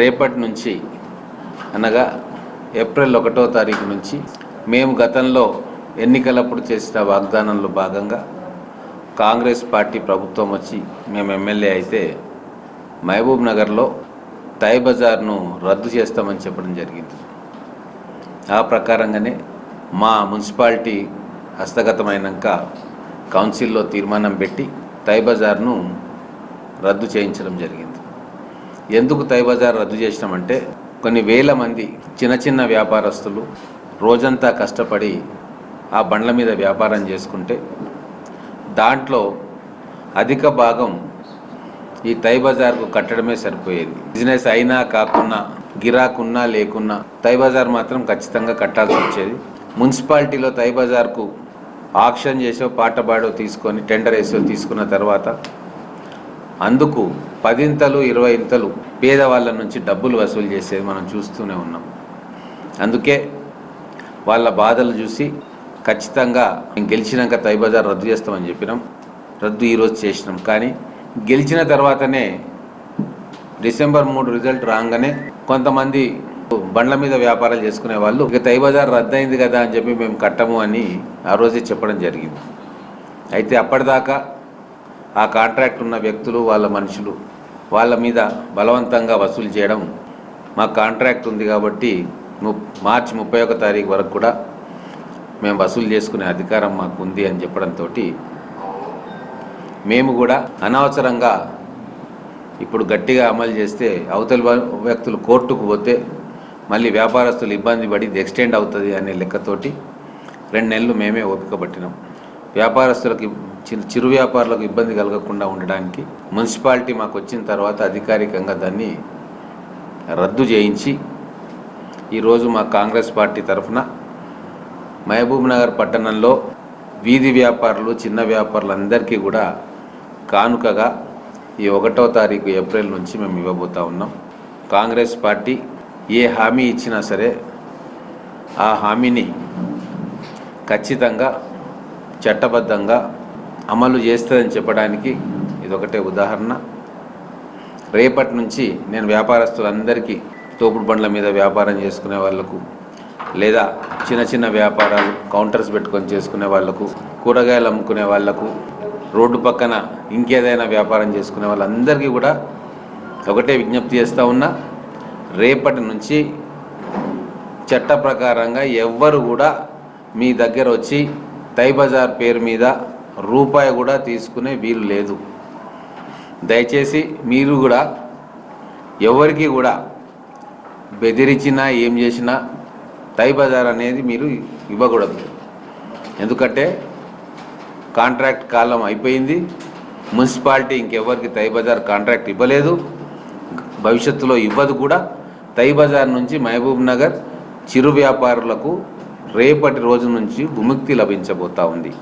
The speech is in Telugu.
రేపటి నుంచి అనగా ఏప్రిల్ ఒకటో తారీఖు నుంచి మేము గతంలో ఎన్నికలప్పుడు చేసిన వాగ్దానంలో భాగంగా కాంగ్రెస్ పార్టీ ప్రభుత్వం వచ్చి మేము ఎమ్మెల్యే అయితే మహబూబ్ నగర్లో తై బజార్ను రద్దు చేస్తామని చెప్పడం జరిగింది. ఆ ప్రకారంగానే మా మున్సిపాలిటీ హస్తగతమైనాక కౌన్సిల్లో తీర్మానం పెట్టి తై బజార్ను రద్దు చేయించడం జరిగింది. ఎందుకు తైబజార్ రద్దు చేసినామంటే కొన్ని వేల మంది చిన్న చిన్న వ్యాపారస్తులు రోజంతా కష్టపడి ఆ బండ్ల మీద వ్యాపారం చేసుకుంటే దాంట్లో అధిక భాగం ఈ తై బజార్కు కట్టడమే సరిపోయేది. బిజినెస్ అయినా కాకున్నా గిరాకున్నా లేకున్నా తై బజార్ మాత్రం ఖచ్చితంగా కట్టాల్సి వచ్చేది. మున్సిపాలిటీలో తై బజార్కు ఆక్షన్ చేసో పాటబాడో తీసుకొని టెండర్ వేసో తీసుకున్న తర్వాత అందుకు పదింతలు ఇరవై ఇంతలు పేదవాళ్ళ నుంచి డబ్బులు వసూలు చేసేది మనం చూస్తూనే ఉన్నాం. అందుకే వాళ్ళ బాధలు చూసి ఖచ్చితంగా మేము గెలిచినాక తై బజార్ రద్దు చేస్తామని చెప్పినాం. రద్దు ఈరోజు చేసినాం. కానీ గెలిచిన తర్వాతనే డిసెంబర్ మూడు రిజల్ట్ రాగానే కొంతమంది బండ్ల మీద వ్యాపారాలు చేసుకునే వాళ్ళు ఇక తైబజార్ రద్దు అయింది కదా అని చెప్పి మేము కట్టము అని ఆ రోజే చెప్పడం జరిగింది. అయితే అప్పటిదాకా ఆ కాంట్రాక్ట్ ఉన్న వ్యక్తులు వాళ్ళ మనుషులు వాళ్ళ మీద బలవంతంగా వసూలు చేయడం మా కాంట్రాక్ట్ ఉంది కాబట్టి ము మార్చి ముప్పై ఒక తారీఖు వరకు కూడా మేము వసూలు చేసుకునే అధికారం మాకు ఉంది అని చెప్పడంతో మేము కూడా అనవసరంగా ఇప్పుడు గట్టిగా అమలు చేస్తే అవతలి వ్యక్తులు కోర్టుకు పోతే మళ్ళీ వ్యాపారస్తులు ఇబ్బంది పడి ఇది ఎక్స్టెండ్ అవుతుంది అనే లెక్కతోటి రెండు నెలలు మేమే ఓపిక పట్టినాం. వ్యాపారస్తులకు చిరు చిరు వ్యాపారులకు ఇబ్బంది కలగకుండా ఉండడానికి మున్సిపాలిటీ మాకు వచ్చిన తర్వాత అధికారికంగా దాన్ని రద్దు చేయించి ఈరోజు మా కాంగ్రెస్ పార్టీ తరఫున మహబూబ్ నగర్ పట్టణంలో వీధి వ్యాపారులు చిన్న వ్యాపారులందరికీ కూడా కానుకగా ఈ ఒకటో తారీఖు ఏప్రిల్ నుంచి మేము ఇవ్వబోతా ఉన్నాం. కాంగ్రెస్ పార్టీ ఏ హామీ ఇచ్చినా సరే ఆ హామీని ఖచ్చితంగా చట్టబద్ధంగా అమలు చేస్తుందని చెప్పడానికి ఇదొకటే ఉదాహరణ. రేపటి నుంచి నేను వ్యాపారస్తులందరికీ తోపుడు బండ్ల మీద వ్యాపారం చేసుకునే వాళ్ళకు లేదా చిన్న చిన్న వ్యాపారాలు కౌంటర్స్ పెట్టుకొని చేసుకునే వాళ్ళకు కూరగాయలు అమ్ముకునే వాళ్ళకు రోడ్డు పక్కన ఇంకేదైనా వ్యాపారం చేసుకునే వాళ్ళందరికీ కూడా ఒకటే విజ్ఞప్తి చేస్తూ ఉన్నా రేపటి నుంచి చట్ట ప్రకారంగా ఎవ్వరు కూడా మీ దగ్గర వచ్చి తైబజార్ పేరు మీద రూపాయి కూడా తీసుకునే వీలు లేదు. దయచేసి మీరు కూడా ఎవరికి కూడా బెదిరించినా ఏం చేసినా టై బజార్ అనేది మీరు ఇవ్వకూడదు. ఎందుకంటే కాంట్రాక్ట్ కాలం అయిపోయింది మున్సిపాలిటీ ఇంకెవరికి తైబజార్ కాంట్రాక్ట్ ఇవ్వలేదు. భవిష్యత్తులో ఇవ్వదు కూడా. తైబజార్ నుంచి మహబూబ్ నగర్ చిరు వ్యాపారులకు రేపటి రోజు నుంచి విముక్తి లభించబోతా ఉంది.